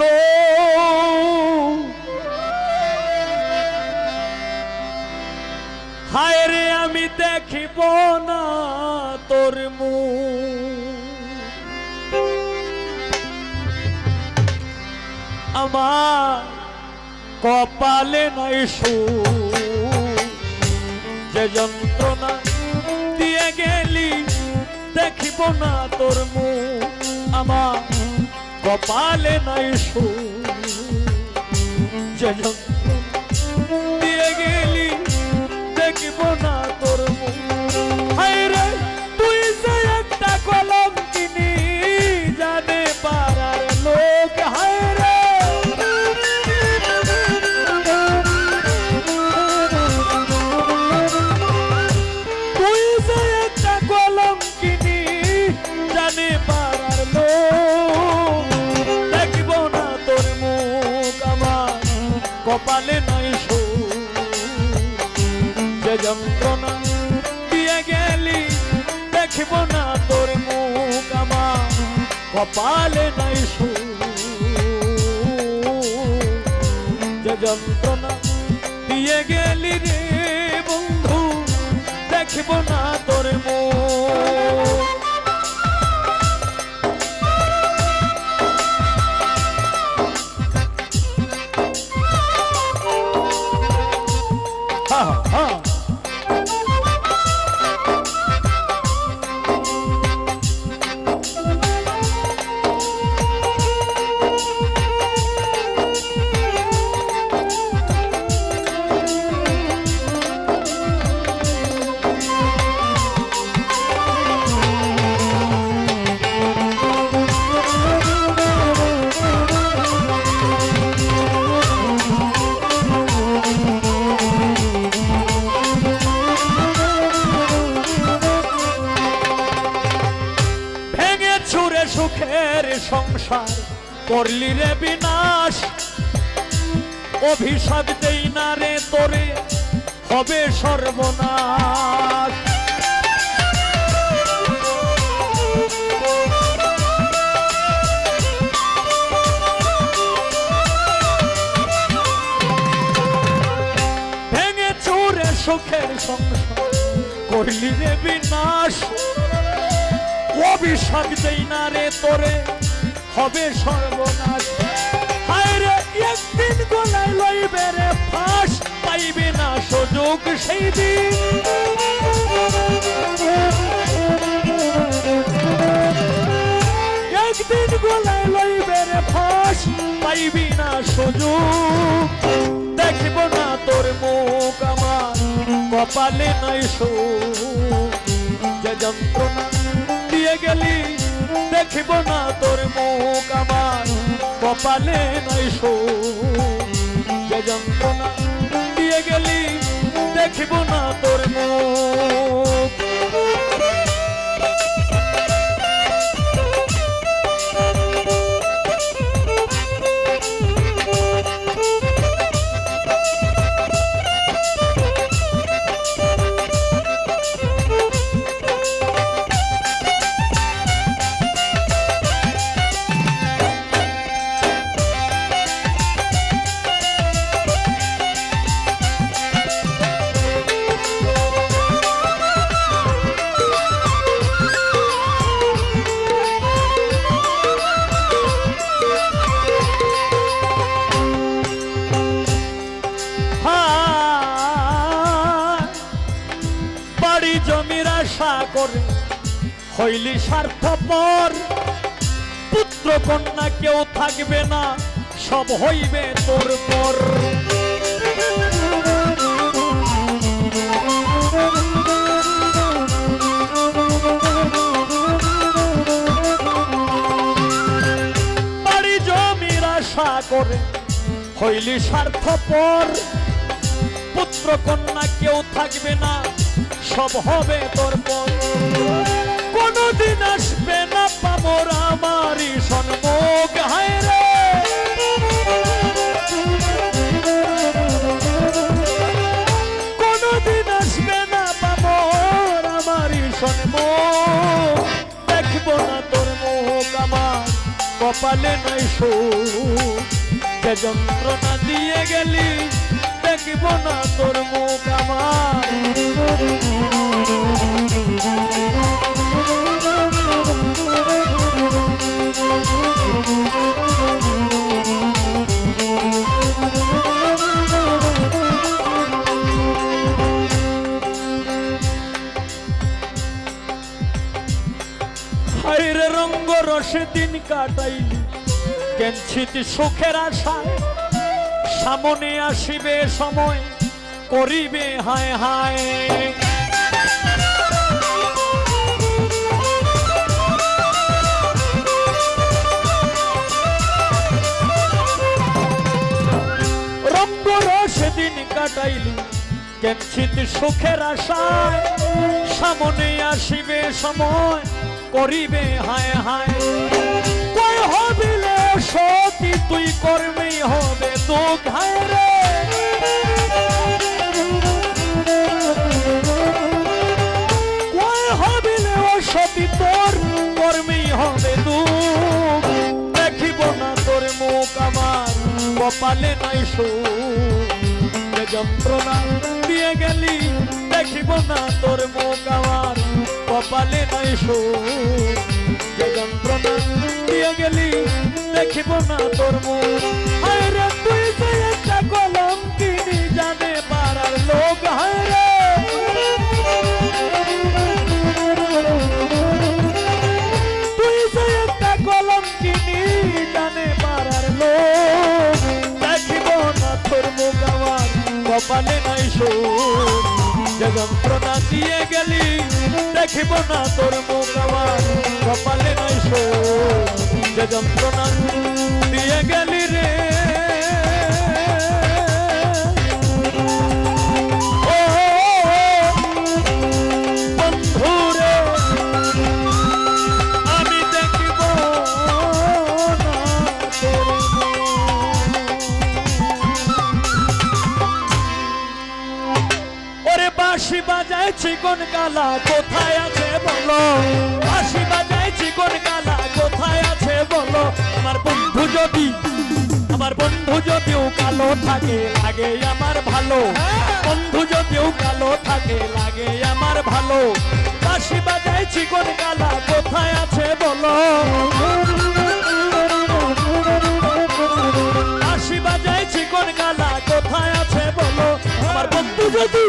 লো হায় রে, আমি দেখিব না তোর মুখ। আমার কপালে নাই সুখ। যে যন্ত্রণা দিয়ে গেলি, দেখিব না তোর মুখ। আমার কপালে নাই সুখ যে কপালে নাই সুখ যে যন্ত্রণা দিয়ে গেলি, দেখিব না তোর মুখ আমার। কপালে নাই সুখ যে যন্ত্রণা দিয়ে গেলি রে বন্ধু, দেখিব না সংসার করলি রে বিনাশ। অভিশাপ দেই না রে তোরে, হবে সর্বনাশ। ভেঙে চুরে সুখের সংসার, করলি রে বিনাশ। অভিশাপ দেই না রে তোরে হবে সর্বনাশ। হায় রে একদিন গলায় লইবে রে ফাঁস, পাইবে না সুযোগ সেই দিন। একদিন গলায় লইবে রে ফাঁস, পাইবি না সুযোগ। দেখিব না তোর মুখ আমার, কপালে নাই সুখ। যে যন্ত্রণা দিয়ে গেলি দেখিব না তোর মুখ আমার। কপালে নাই শো যে যন্ত্রণা দিয়ে গেলি, দেখিব না তোর মুখ। করে, হইলি স্বার্থপর। পুত্র কন্যা কেউ থাকবে না, সব হইবে তোর পর। বাড়ি জমির আশা করে, হইলি স্বার্থপর। পুত্র কন্যা কেউ থাকবে না সব হবে তোর পর। কোনদিন আসবে না পামর আমারই সন্মুখ। হায় রে! কোনদিন আসবে না পামর আমারই সন্মুখ। দেখব না তোর মুখ আমার কপালে নয় সুখ। যন্ত্রণা দিয়ে গেলি, দেখব না তোর মুখ হাইরে রঙ্গ রসে দিন কাটাইলি। কেঞ্চিত সুখের আশায় সামনে আসিবে সময়, করিবে হায় হায়। সুখের আশায় সামনে আসিবে সময় করিবে, হায় হায়। কই হবিলে সতী, তুই করবেই হবে তো ঘায় রে। কই হবিলে সতী, তোর কর্মেই হবে দুঃখ দেখিব না তোর মুখ আমার, কপালে নাই যে যন্ত্রণা দিয়ে গেলি, দেখিব না তোর মুখ আমার কপালে নাই যে যন্ত্রণা দিয়ে গেলি, দেখিব না তোর মুখ হায় তুই যে একটা কলম কিনি জানে পাড়ার লোক, হায় তুই যে একটা কলম কিনি জানে পাড়ার লোক, দেখিব না তোর মুখ আমার, কপালে নাই সুখ। যে যন্ত্রণা দিয়ে গেলি, দেখিব না তোর মুখ আমার, কপালে সুখ যে যন্ত্রণা দিয়ে গেলি যদি আমার বন্ধু যদিও কালো থাকে, লাগে আমার ভালো। বন্ধু যদিও কালো থাকে, লাগে আমার ভালো। বাঁশি বাজায় চিকন কালা কোথায় আছে বলো? বাঁশি বাজায় চিকন কালা কোথায় আছে বলো? আমার বন্ধু যদি,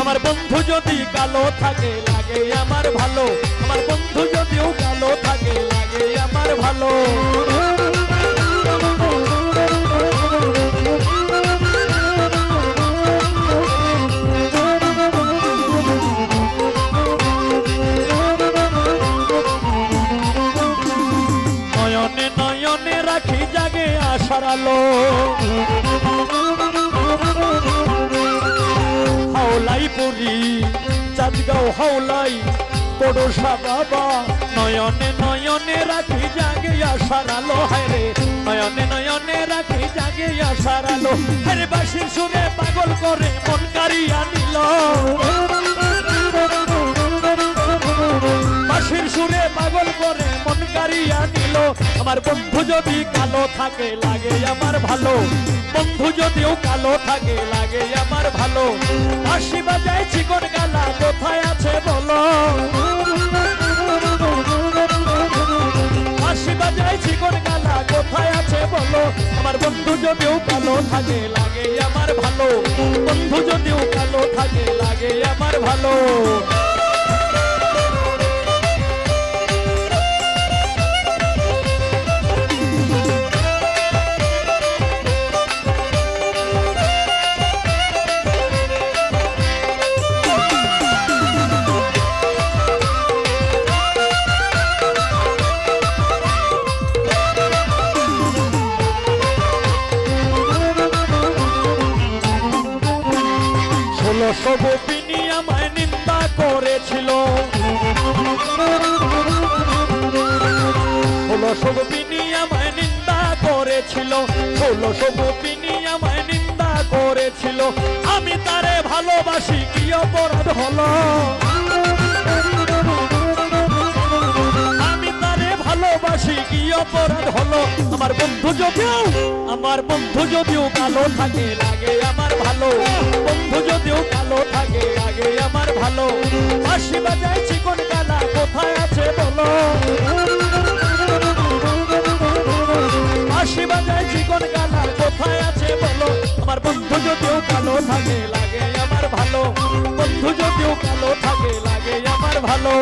আমার বন্ধু যদি কালো থাকে, লাগে আমার ভালো। আমার বন্ধু যদিও কালো থাকে, লাগে আমার ভালো। আলো হাওলাই পুরি, চাঁদগাঁও হাওলাই পড়োশা বাবা নয়নে নয়নে রাখি জাগে আশার আলো হায়রে নয়নে নয়নে রাখি জাগে আশার আলো। হারে বাসির সুরে পাগল করে মন কারিয়া নিল। বাঁশির সুরে পাগল করে মন কারিয়া আমার বন্ধু যদি কালো থাকে, লাগে আমার ভালো। বন্ধু যদিও কালো থাকে, লাগে আমার ভালো। বাঁশি বাজায় চিকন গালা, কোথায় আছে বলো? বাঁশি বাজায় চিকন গালা, কোথায় আছে বলো? আমার বন্ধু যদিও কালো থাকে, লাগে আমার ভালো। বন্ধু যদিও কালো থাকে, লাগে আমার ভালো। ষোলোশো গোপিনী আমায় নিন্দা করেছিল। ষোলোশো গোপিনী আমায় নিন্দা করেছিল। ষোলোশো গোপিনী আমায় নিন্দা করেছিল। আমি তারে ভালোবাসি, কি অপরাধ হলো? অপরাধ হলো আমার বন্ধু যদিও, আমার বন্ধু যদিও কালো থাকে, লাগে আমার ভালো। বন্ধু যদিও কালো থাকে, লাগে আমার ভালো। বাঁশি বাজায় চিকন কালা, কোথায় আছে বলো? বাঁশি বাজায় চিকন কালা, কোথায় আছে বলো? আমার বন্ধু যদিও কালো থাকে, লাগে আমার ভালো। বন্ধু যদিও কালো থাকে, লাগে আমার ভালো।